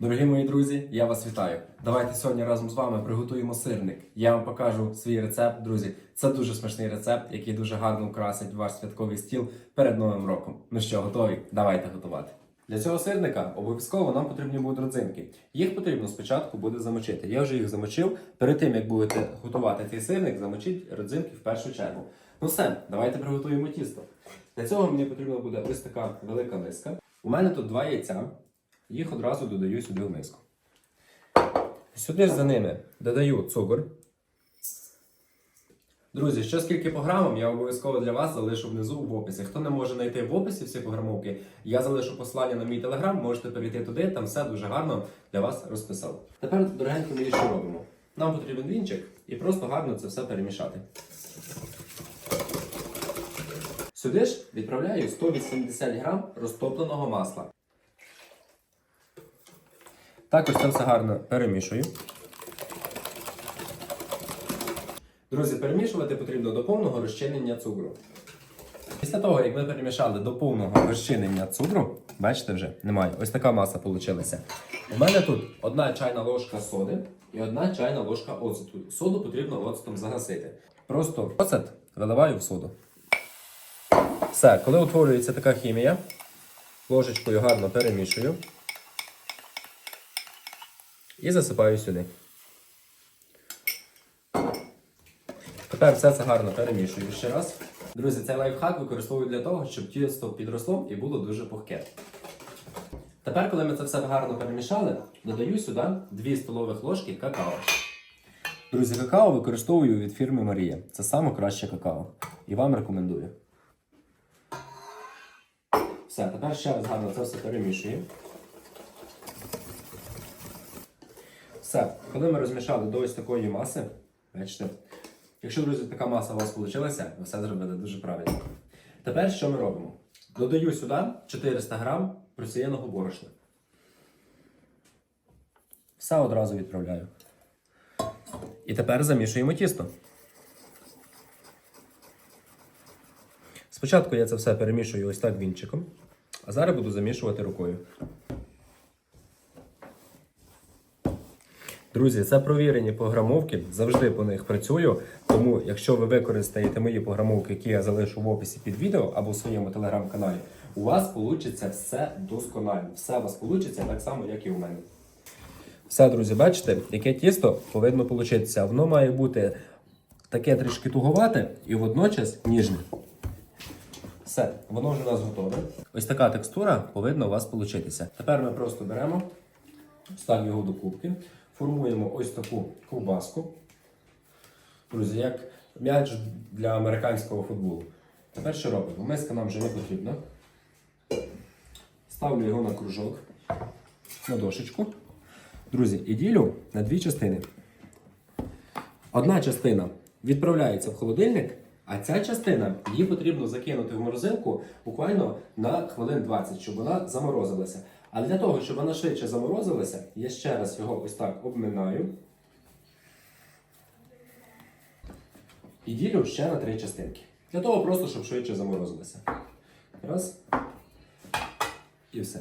Дорогі мої друзі, я вас вітаю. Давайте сьогодні разом з вами приготуємо сирник. Я вам покажу свій рецепт, друзі. Це дуже смачний рецепт, який дуже гарно украсить ваш святковий стіл перед Новим роком. Ну що, готові? Давайте готувати. Для цього сирника обов'язково нам потрібні будуть родзинки. Їх потрібно спочатку буде замочити. Я вже їх замочив. Перед тим як будете готувати цей сирник, замочіть родзинки в першу чергу. Ну все, давайте приготуємо тісто. Для цього мені потрібна буде ось така велика миска. У мене тут два яйця. Їх одразу додаю сюди в миску. Сюди ж за ними додаю цукор. Друзі, що скільки по грамам, я обов'язково для вас залишу внизу в описі. Хто не може знайти в описі всі пограмовки, я залишу посилання на мій телеграм, можете перейти туди, там все дуже гарно для вас розписав. Тепер, дорогенько, ми що робимо? Нам потрібен вінчик і просто гарно це все перемішати. Сюди ж відправляю 180 грам розтопленого масла. Також це все гарно перемішую. Друзі, перемішувати потрібно до повного розчинення цукру. Після того, як ми перемішали до повного розчинення цукру, бачите вже, немає. Ось така маса вийшла. У мене тут одна чайна ложка соди і одна чайна ложка оцету. Соду потрібно оцетом загасити. Просто оцет виливаю в соду. Все, коли утворюється така хімія, ложечкою гарно перемішую і засипаю сюди. Тепер все це гарно перемішую ще раз. Друзі, цей лайфхак використовую для того, щоб тісто підросло і було дуже пухке. Тепер, коли ми це все гарно перемішали, додаю сюди 2 столових ложки какао. Друзі, какао використовую від фірми Марія. Це саме краще какао. І вам рекомендую. Все, тепер ще раз гарно це все перемішую. Все, коли ми розмішали до ось такої маси, бачите, якщо, друзі, така маса у вас вийшла, ви все зробили дуже правильно. Тепер що ми робимо? Додаю сюди 400 грам просіяного борошна. Все одразу відправляю. І тепер замішуємо тісто. Спочатку я це все перемішую ось так вінчиком, а зараз буду замішувати рукою. Друзі, це провірені програмовки, завжди по них працюю. Тому, якщо ви використаєте мої програмовки, які я залишу в описі під відео або в своєму телеграм-каналі, у вас вийде все досконально. Все у вас вийде так само, як і у мене. Все, друзі, бачите, яке тісто повинно получитися. Воно має бути таке трішки туговате і водночас ніжне. Все, воно вже у нас готове. Ось така текстура повинна у вас получитися. Тепер ми просто беремо, ставимо його до кубки, формуємо ось таку ковбаску. Друзі, як м'яч для американського футболу. Тепер що робимо? Миска нам вже не потрібна. Ставлю його на кружок, на дошечку. Друзі, і ділю на дві частини. Одна частина відправляється в холодильник, а ця частина її потрібно закинути в морозилку буквально на хвилин 20, щоб вона заморозилася. А для того, щоб вона швидше заморозилася, я ще раз його ось так обминаю. І ділю ще на три частинки. Для того просто, щоб швидше заморозилося. Раз. І все.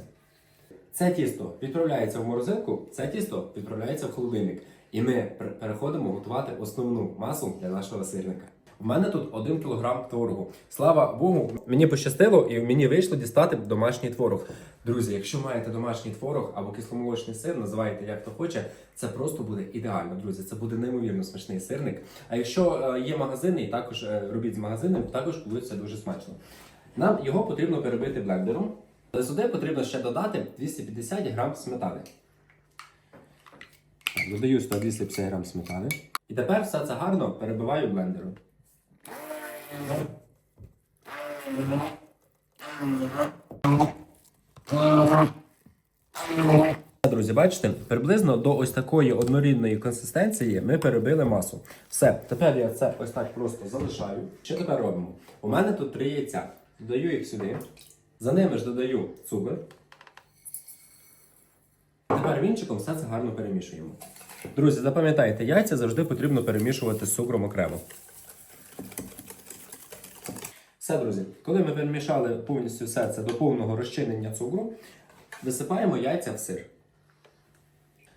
Це тісто відправляється в морозилку, це тісто відправляється в холодильник. І ми переходимо готувати основну масу для нашого сирника. У мене тут 1 кг творогу. Слава Богу, мені пощастило і мені вийшло дістати домашній творог. Друзі, якщо маєте домашній творог або кисломолочний сир, називайте як хто хоче, це просто буде ідеально, друзі. Це буде неймовірно смачний сирник. А якщо е, є магазини, і також е, робіть з магазинами, також це дуже смачно. Нам його потрібно перебити блендером. Але сюди потрібно ще додати 250 грам сметани. Додаю сюди 250 грам сметани. І тепер все це гарно перебиваю блендером. Друзі, бачите, приблизно до ось такої однорідної консистенції ми перебили масу. Все, тепер я це ось так просто залишаю. Що тепер робимо? У мене тут три яйця. Додаю їх сюди. За ними ж додаю цукор. Тепер вінчиком все це гарно перемішуємо. Друзі, запам'ятайте, яйця завжди потрібно перемішувати з цукром окремо. Все, друзі, коли ми перемішали повністю все це до повного розчинення цукру, висипаємо яйця в сир.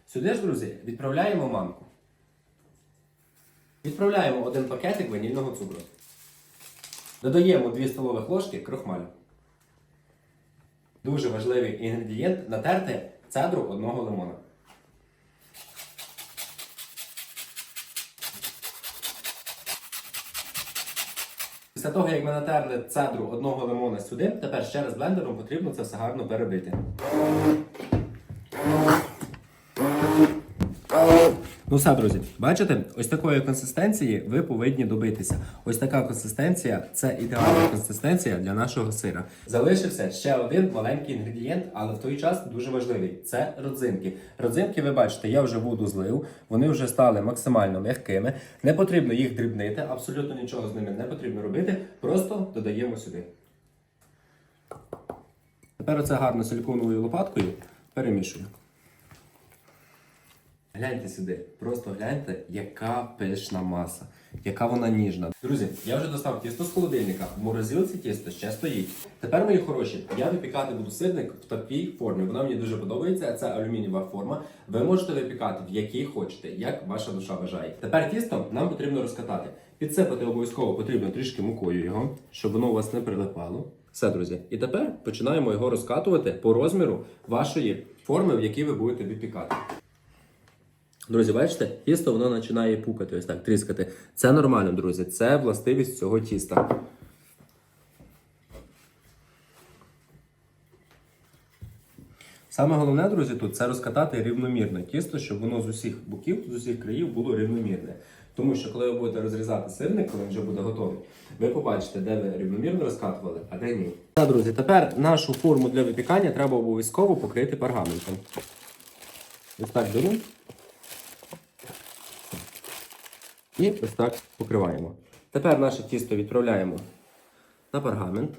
Сюди ж, друзі, відправляємо манку. Відправляємо один пакетик ванільного цукру. Додаємо 2 столових ложки крохмалю. Дуже важливий інгредієнт натерти цедру одного лимона. Після того, як ми натерли цедру одного лимона сюди, тепер ще раз блендером потрібно це все гарно перебити. Ну все, друзі, бачите, ось такої консистенції ви повинні добитися. Ось така консистенція це ідеальна консистенція для нашого сира. Залишився ще один маленький інгредієнт, але в той час дуже важливий це родзинки. Родзинки, ви бачите, я вже воду злив, вони вже стали максимально м'якими. Не потрібно їх дрібнити, абсолютно нічого з ними не потрібно робити. Просто додаємо сюди. Тепер оце гарно силіконовою лопаткою перемішую. Гляньте сюди, просто гляньте, яка пишна маса, яка вона ніжна. Друзі, я вже достав тісто з холодильника. В морозилці тісто ще стоїть. Тепер, мої хороші, я випікати буду сирник в такій формі. Вона мені дуже подобається. Це алюмінієва форма. Ви можете випікати в якій хочете, як ваша душа бажає. Тепер тісто нам потрібно розкатати. Підсипати обов'язково потрібно трішки мукою його, щоб воно у вас не прилипало. Все, друзі. І тепер починаємо його розкатувати по розміру вашої форми, в якій ви будете випікати. Друзі, бачите, тісто воно починає пукати, ось так, тріскати. Це нормально, друзі. Це властивість цього тіста. Саме головне, друзі, тут це розкатати рівномірно тісто, щоб воно з усіх боків, з усіх країв було рівномірне. Тому що коли ви будете розрізати сирник, коли він вже буде готовий, ви побачите, де ви рівномірно розкатували, а де ні. Так, друзі, тепер нашу форму для випікання треба обов'язково покрити пергаментом. Ось так беру. І ось так покриваємо. Тепер наше тісто відправляємо на пергамент.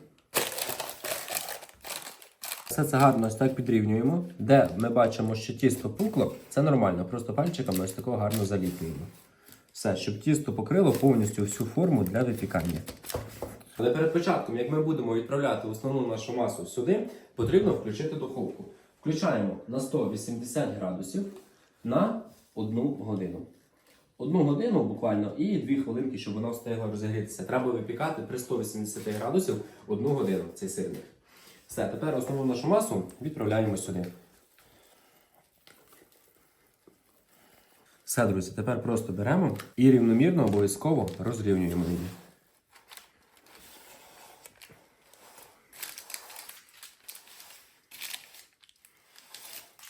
Все це гарно ось так підрівнюємо. Де ми бачимо, що тісто пукло, це нормально. Просто пальчиками ось такого гарно заліплюємо. Все, щоб тісто покрило повністю всю форму для випікання. Але перед початком, як ми будемо відправляти основну нашу масу сюди, потрібно включити духовку. Включаємо на 180 градусів на 1 годину. Одну годину буквально і 2 хвилинки, щоб воно встигло розігрітися. Треба випікати при 180 градусів одну годину цей сирник. Все, тепер основну нашу масу відправляємо сюди. Все, друзі, тепер просто беремо і рівномірно обов'язково розрівнюємо її.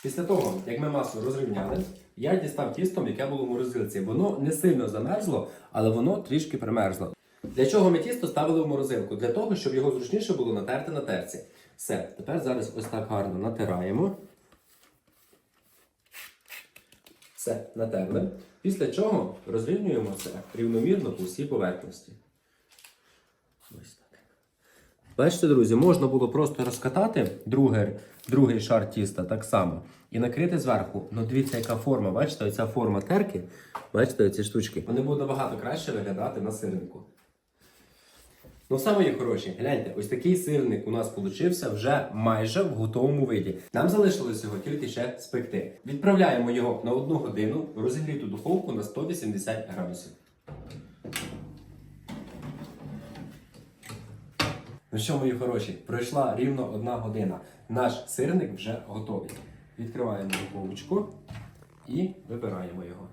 Після того, як ми масу розрівняли, я дістав тістом, яке було в морозилці. Воно не сильно замерзло, але воно трішки примерзло. Для чого ми тісто ставили в морозилку? Для того, щоб його зручніше було натерти на терці. Все, тепер зараз ось так гарно натираємо. Все, натерли. Після чого розрівнюємо це рівномірно по всій поверхності. Ось так. Бачите, друзі, можна було просто розкатати другий, другий шар тіста так само і накрити зверху. Ну дивіться, яка форма. Бачите, оця форма терки. Бачите, оці штучки. Вони будуть набагато краще виглядати на сирнику. Ну, все, мої хороші, гляньте, ось такий сирник у нас получився вже майже в готовому виді. Нам залишилось його тільки ще спекти. Відправляємо його на одну годину в розігріту духовку на 180 градусів. Ну що, мої хороші, пройшла рівно одна година. Наш сирник вже готовий. Відкриваємо духовочку і вибираємо його.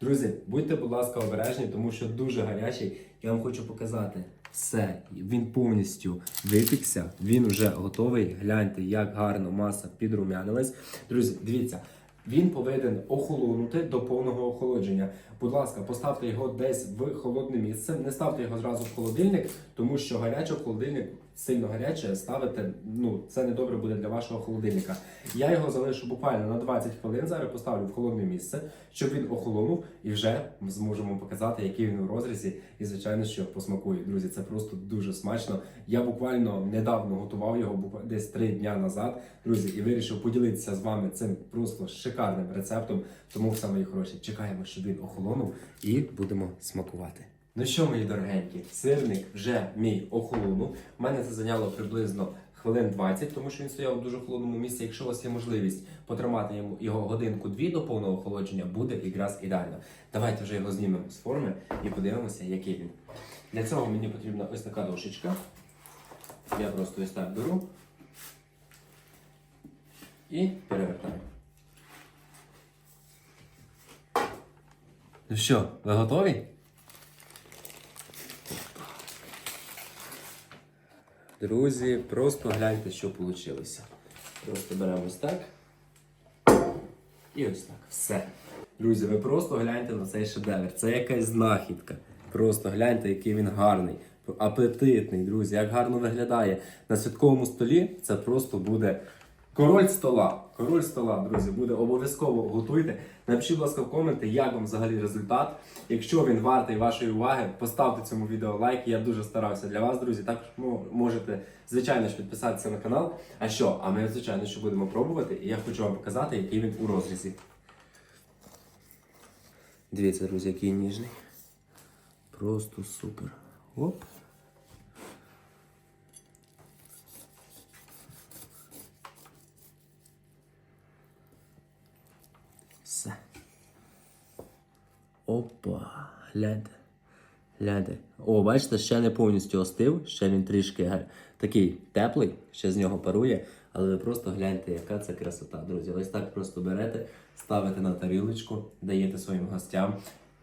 Друзі, будьте, будь ласка, обережні, тому що дуже гарячий. Я вам хочу показати все. Він повністю випікся, він вже готовий. Гляньте, як гарно маса підрумянилась. Друзі, дивіться. Він повинен охолонути до повного охолодження. Будь ласка, поставте його десь в холодне місце. Не ставте його зразу в холодильник, тому що гарячий холодильник сильно гаряче ставити. Ну це не добре буде для вашого холодильника. Я його залишу буквально на 20 хвилин. Зараз поставлю в холодне місце, щоб він охолонув, і вже зможемо показати, який він у розрізі. І звичайно, що посмакує. Друзі, це просто дуже смачно. Я буквально недавно готував його, десь 3 дня назад. Друзі, і вирішив поділитися з вами цим просто шикарним рецептом. Тому все мої хороші, чекаємо, щоб він охолонув, і будемо смакувати. Ну що, мої дорогенькі, сирник вже мій охолонув. У мене це зайняло приблизно хвилин 20, тому що він стояв в дуже холодному місці. Якщо у вас є можливість потримати його годинку-дві до повного охолодження, буде якраз ідеально. Давайте вже його знімемо з форми і подивимося, який він. Для цього мені потрібна ось така дошечка. Я просто ось так беру і перевертаю. Ну що, ви готові? Друзі, просто гляньте, що вийшло. Просто беремо ось так. І ось так. Все. Друзі, ви просто гляньте на цей шедевр. Це якась знахідка. Просто гляньте, який він гарний, апетитний, друзі, як гарно виглядає. На святковому столі це просто буде король стола. Король стола, друзі, буде обов'язково готуйте. Напишіть, будь ласка, в коменти, як вам взагалі результат. Якщо він вартий вашої уваги, поставте цьому відео лайк. Я дуже старався для вас, друзі. Також можете, звичайно ж, підписатися на канал. А що? А ми, звичайно, що будемо пробувати. І я хочу вам показати, який він у розрізі. Дивіться, друзі, який ніжний. Просто супер. Оп. Все. Опа, гляньте. Гляньте. О, бачите, ще не повністю остив, ще він трішки такий теплий, ще з нього парує. Але ви просто гляньте, яка це красота, друзі. Ось так просто берете, ставите на тарілочку, даєте своїм гостям.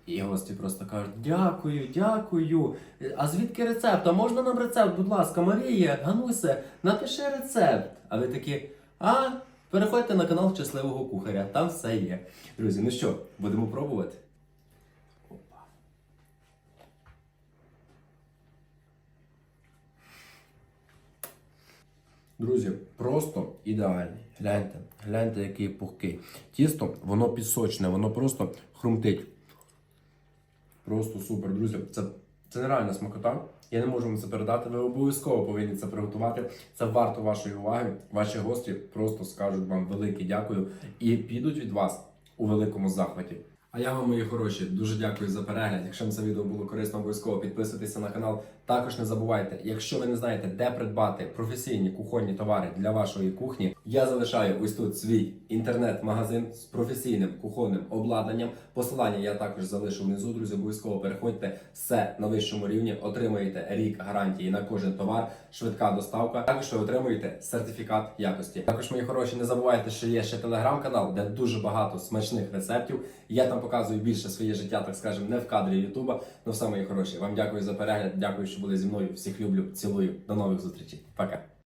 І гості просто кажуть: дякую, дякую. А звідки рецепт? А можна нам рецепт, будь ласка, Марія, Ганусе, напиши рецепт. А ви такі, а, переходьте на канал Щасливого кухаря, там все є. Друзі, ну що, будемо пробувати? Друзі, просто ідеальний. Гляньте, гляньте, який пухкий. Тісто, воно пісочне, воно просто хрумтить. Просто супер, друзі. Це, це нереальна смакота. Я не можу вам це передати. Ви обов'язково повинні це приготувати. Це варто вашої уваги. Ваші гості просто скажуть вам велике дякую і підуть від вас у великому захваті. А я вам, мої хороші, дуже дякую за перегляд. Якщо вам це відео було корисно, обов'язково підписуйтеся на канал. Також не забувайте, якщо ви не знаєте, де придбати професійні кухонні товари для вашої кухні, я залишаю ось тут свій інтернет-магазин з професійним кухонним обладнанням. Посилання я також залишу внизу. Друзі, обов'язково переходьте все на вищому рівні. Отримаєте рік гарантії на кожен товар, швидка доставка. Також ви отримуєте сертифікат якості. Також, мої хороші, не забувайте, що є ще телеграм-канал, де дуже багато смачних рецептів. Я там показую більше своє життя, так скажемо, не в кадрі Ютуба. Ну все, мої хороші. Вам дякую за перегляд. Дякую, що були зі мною. Всіх люблю, цілую. До нових зустрічей. Пока.